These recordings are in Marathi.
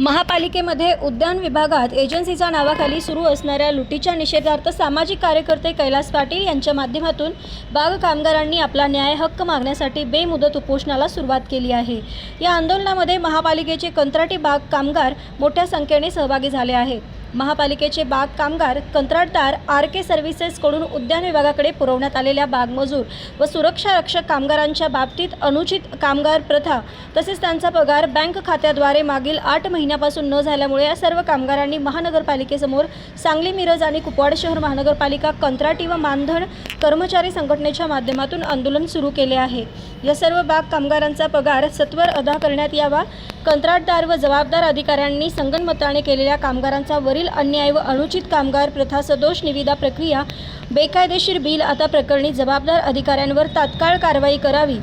महापालिकेमध्ये उद्यान विभागात एजन्सीच्या नावाखाली सुरू असणाऱ्या लुटीच्या निषेधार्थ सामाजिक कार्यकर्ते कैलास पाटील यांच्या माध्यमातून बाग कामगारांनी आपला न्याय हक्क मागण्यासाठी बेमुदत उपोषणाला सुरुवात केली आहे. या आंदोलनामध्ये महापालिकेचे कंत्राटी बाग कामगार मोठ्या संख्येने सहभागी झाले आहेत. महापालिकेचे बाग कामगार कंत्राटदार आर के सर्व्हिसेसकडून उद्यान विभागाकडे पुरवण्यात आलेल्या बागमजूर व सुरक्षा रक्षक कामगारांच्या बाबतीत अनुचित कामगार प्रथा तसेच त्यांचा पगार बँक खात्याद्वारे मागील आठ महिन्यापासून न झाल्यामुळे या सर्व कामगारांनी महानगरपालिकेसमोर सांगली मिरज आणि कुपवाड शहर महानगरपालिका कंत्राटी व मानधन कर्मचारी संघटनेच्या माध्यमातून आंदोलन सुरू केले आहे. या सर्व बाग कामगारांचा पगार सत्वर अदा करण्यात यावा. कंत्राटदार व जबाबदार अधिकाऱ्यांनी संगनमताने केलेल्या कामगारांचा वरील अन्याय व अनुचित कामगार प्रथा सदोष निविदा प्रक्रिया बेकायदेशीर बिल आता प्रकरणी जबाबदार अधिकाऱ्यांवर तात्काळ कारवाई करावी.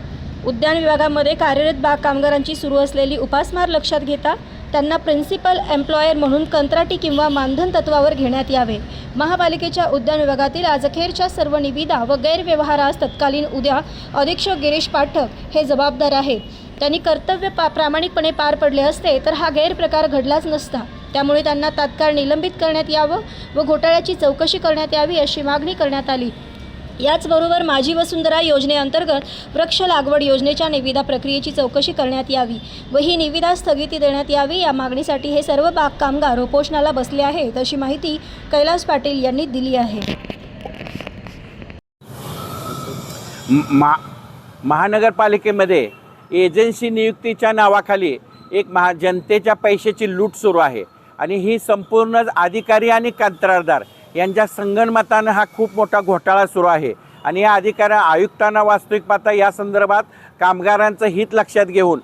उद्यान विभागामध्ये कार्यरत बाग कामगारांची सुरू असलेली उपासमार लक्षात घेता त्यांना प्रिन्सिपल एम्प्लॉयर म्हणून कंत्राटी किंवा मानधन तत्वावर घेण्यात यावे. महापालिकेच्या उद्यान विभागातील आजखेरच्या सर्व निविदा व गैरव्यवहारास तत्कालीन उद्या अधीक्षक गिरीश पाठक हे जबाबदार आहेत त्यांनी कर्तव्य पा प्रामाणिकपणे पार पडले असते तर हा गैरप्रकार घडलाच नसता. त्यामुळे त्यांना तात्काळ निलंबित करण्यात यावं व घोटाळ्याची चौकशी करण्यात यावी अशी मागणी करण्यात आली. याचबरोबर माझी वसुंधरा योजनेअंतर्गत वृक्ष लागवड योजनेच्या निविदा प्रक्रियेची चौकशी करण्यात यावी व ही निविदा स्थगिती देण्यात यावी या मागणीसाठी हे सर्व बाग कामगार उपोषणाला बसले आहेत अशी माहिती कैलास पाटील यांनी दिली आहे. मा महानगरपालिकेमध्ये एजन्सी नियुक्तीच्या नावाखाली एक महा जनतेच्या पैशाची लूट सुरू आहे. आणि ही संपूर्ण अधिकारी आणि कंत्राटदार यांच्या संगणमतानं हा खूप मोठा घोटाळा सुरू आहे. आणि या अधिकाऱ्या आयुक्तांना वास्तविक पाहता या संदर्भात कामगारांचं हित लक्षात घेऊन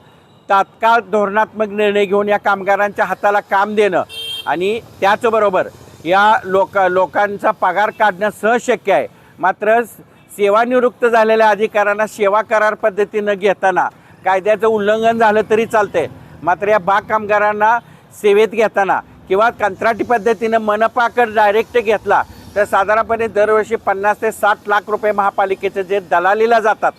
तात्काळ धोरणात्मक निर्णय घेऊन या कामगारांच्या हाताला काम देणं आणि त्याचबरोबर या लोक लोकांचा पगार काढणं सहज शक्य आहे. मात्र सेवानिवृत्त झालेल्या अधिकाऱ्यांना सेवा करार पद्धतीनं घेताना कायद्याचं उल्लंघन झालं तरी चालतंय. मात्र या बाग कामगारांना सेवेत घेताना किंवा कंत्राटी पद्धतीनं मनपाकर डायरेक्ट घेतला तर साधारणपणे दरवर्षी पन्नास ते साठ लाख रुपये महापालिकेचे जे दलालीला जातात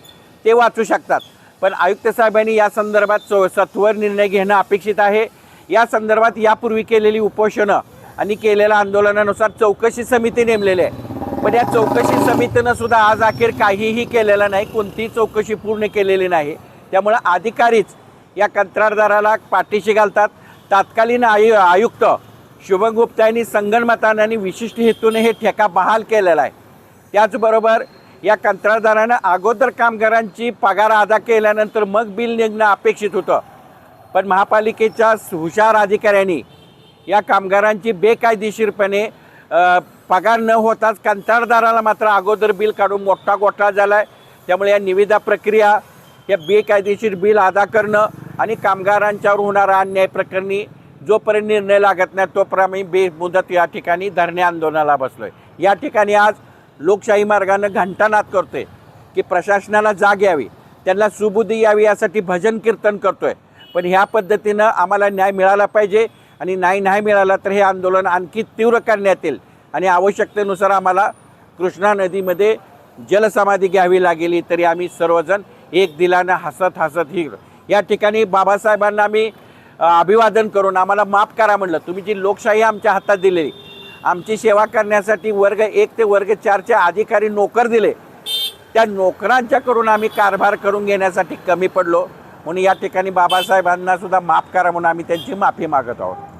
ते वाचू शकतात. पण आयुक्त साहेबांनी या संदर्भात चो सत्वर निर्णय घेणं अपेक्षित आहे. या संदर्भात यापूर्वी केलेली उपोषणं आणि केलेल्या आंदोलनानुसार चौकशी समिती नेमलेली आहे. पण या चौकशी समितीनं सुद्धा आज अखेर काहीही केलेलं नाही कोणतीही चौकशी पूर्ण केलेली नाही. त्यामुळं अधिकारीच या कंत्राटदाराला पाठीशी घालतात. तात्कालीन आयु आयुक्त शुभम गुप्ता यांनी संगणमतानं आणि विशिष्ट हेतूने हे ठेका बहाल केलेला आहे. त्याचबरोबर या कंत्राटदारानं अगोदर कामगारांची पगार अदा केल्यानंतर मग बिल निघणं अपेक्षित होतं. पण महापालिकेच्या हुशार अधिकाऱ्यांनी या कामगारांची बेकायदेशीरपणे पगार न होताच कंत्राटदाराला मात्र अगोदर बिल काढून मोठा गोठा झाला आहे त्यामुळे या निविदा प्रक्रिया या बेकायदेशीर बिल अदा करणं आणि कामगारांच्यावर होणारा अन्याय प्रकरणी जोपर्यंत निर्णय लागत नाही तोपर्यंत आम्ही बेमुदत या ठिकाणी धरणे आंदोलनाला बसलो आहे या ठिकाणी आज लोकशाही मार्गानं घंटानाद करतोय की प्रशासनाला जाग यावी त्यांना सुबुद्धी यावी यासाठी भजन कीर्तन करतोय. पण ह्या पद्धतीनं आम्हाला न्याय मिळाला पाहिजे आणि नाही नाही मिळाला तर हे आंदोलन आणखी तीव्र करण्यात येईल आणि आवश्यकतेनुसार आम्हाला कृष्णा नदीमध्ये जलसमाधी घ्यावी लागेली तरी आम्ही सर्वजण एक दिलानं हसत हसत ही या ठिकाणी बाबासाहेबांना आम्ही अभिवादन करून आम्हाला माफ करा म्हणलं. तुम्ही जी लोकशाही आमच्या हातात दिलेली आमची सेवा करण्यासाठी वर्ग एक ते वर्ग चारचे अधिकारी नोकर दिले. त्या नोकरांच्याकडून आम्ही कारभार करून घेण्यासाठी कमी पडलो. म्हणून या ठिकाणी बाबासाहेबांना सुद्धा माफ करा म्हणून आम्ही त्यांची माफी मागत आहोत.